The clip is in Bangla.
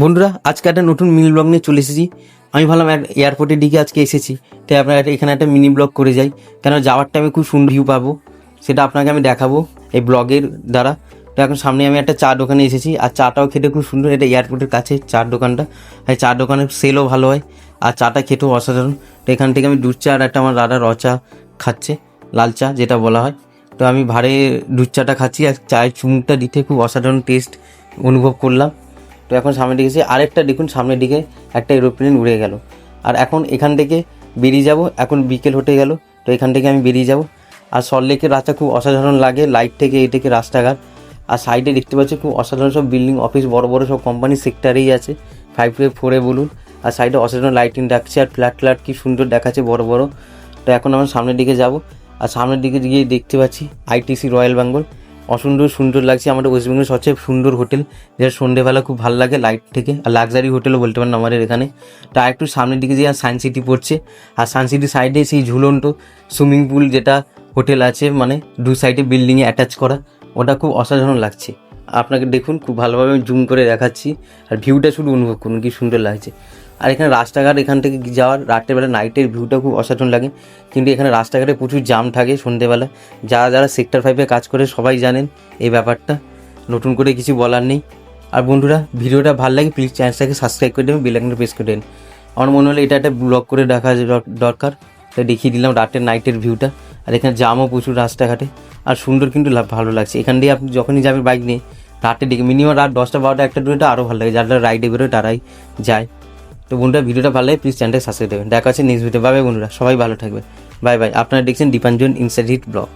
বন্ধুরা, আজকে একটা নতুন মিনি ব্লগ নিয়ে চলে এসেছি। আমি ভাবলাম এয়ারপোর্টের দিকে আজকে এসেছি। তাই আপনার এখানে একটা মিনি ব্লগ করে যাই। কেন যাওয়ার টাইমে খুব সুন্দর ভিউ পাবো। সেটা আপনাকে আমি দেখাবো এই ব্লগের দ্বারা। তো এখন সামনে আমি একটা চা দোকানে এসেছি। আর চাটাও খেতে খুব সুন্দর। এটা এয়ারপোর্টের কাছে, চার দোকানটা। এই চা দোকানের সেলও ভালো হয়। আর চাটা খেতেও অসাধারণ। তো এখান থেকে আমি দুধ চা আর একটা আমার দাদা র চা খাচ্ছে। লাল চা, যেটা বলা হয়। তো আমি ভারে দুধ চাটা খাচ্ছি। আর চায়ের চুমুকটা দিতে খুব অসাধারণ টেস্ট অনুভব করলাম। তো এখন সামনের দিকে আরেকটা দেখুন, সামনের দিকে একটা এরোপ্লেন উড়ে গেল। আর এখন এখান থেকে বেরিয়ে যাব, এখন বিকেল হতে গেল, তো এখান থেকে আমি বেরিয়ে যাব। আর সল্টলেকের রাস্তা খুব অসাধারণ লাগে লাইট থেকে এই থেকে রাস্তাঘাট। আর সাইডে দেখতে পাচ্ছি খুব অসাধারণ সব বিল্ডিং অফিস বড় বড় সব কোম্পানির সেক্টরেই আছে। ফাইভ টু ফোরে বলুন। আর সাইডে অসাধারণ লাইটিং ডাকছে আর ফ্ল্যাট ফ্ল্যাট কী সুন্দর দেখাচ্ছে বড় বড়। তো এখন আমরা সামনের দিকে যাব। আর সামনের দিকে গিয়ে দেখতে পাচ্ছি আইটিসি রয়্যাল বেঙ্গল অসুন্দর সুন্দর লাগছে। আমাদের ওয়েস্ট বেঙ্গলের সবচেয়ে সুন্দর হোটেল। যেটা সন্ধ্যেবেলা খুব ভালো লাগে লাইট থেকে। আর লাক্সারি হোটেলও বলতে পারেন আমাদের এখানে। তো একটু সামনের দিকে যে সায়েন্স সিটি পড়ছে। আর সায়েন্স সিটির সাইডে সেই ঝুলন্ত সুইমিং পুল যেটা হোটেল আছে মানে দু সাইডে বিল্ডিংয়ে অ্যাটাচ করা, ওটা খুব অসাধারণ লাগছে। আপনাকে দেখুন, খুব ভালোভাবে জুম করে দেখাচ্ছি। আর ভিউটা শুধু অনুভব করুন, কি সুন্দর লাগছে। আর এখানে রাস্তাঘাট, এখান থেকে যাওয়ার রাত্রের বেলা নাইটের ভিউটা খুব অসাধারণ লাগে। কিন্তু এখানে রাস্তাঘাটে প্রচুর জাম থাকে সন্ধেবেলা। যারা যারা সেক্টর ফাইভে কাজ করে সবাই জানেন এই ব্যাপারটা। নতুন করে কিছু বলার নেই। আর বন্ধুরা, ভিডিওটা ভালো লাগে প্লিজ চ্যানেলটাকে সাবস্ক্রাইব করে দেবেন বেলাইকনটা প্রেস করে দেন আমার মনে হলো এটা একটা ব্লগ করে দেখা দরকার। তাই দেখিয়ে দিলাম রাতের নাইটের ভিউটা আর এখানে জামও প্রচুর রাস্তাঘাটে। আর সুন্দর কিন্তু ভালো লাগছে। এখান দিয়ে আপনি যখনই যাবেন বাইক নিয়ে রাতের দিকে মিনিমাম রাত দশটা, বারোটা, একটা দুটো আরও ভালো লাগে। যারা রাইডে বেরোয় তারাই যায়। তো বন্ধুরা, ভিডিওটা ভালো লাগে প্লিজ চ্যানেলটাকে সাবস্ক্রাইব দেবেন দেখা হচ্ছে নেক্সট ভিডিও বাই বন্ধুরা, সবাই ভালো থাকবে বাই বাই। আপনারা দেখছেন দীপাঞ্জন হিট ব্লগ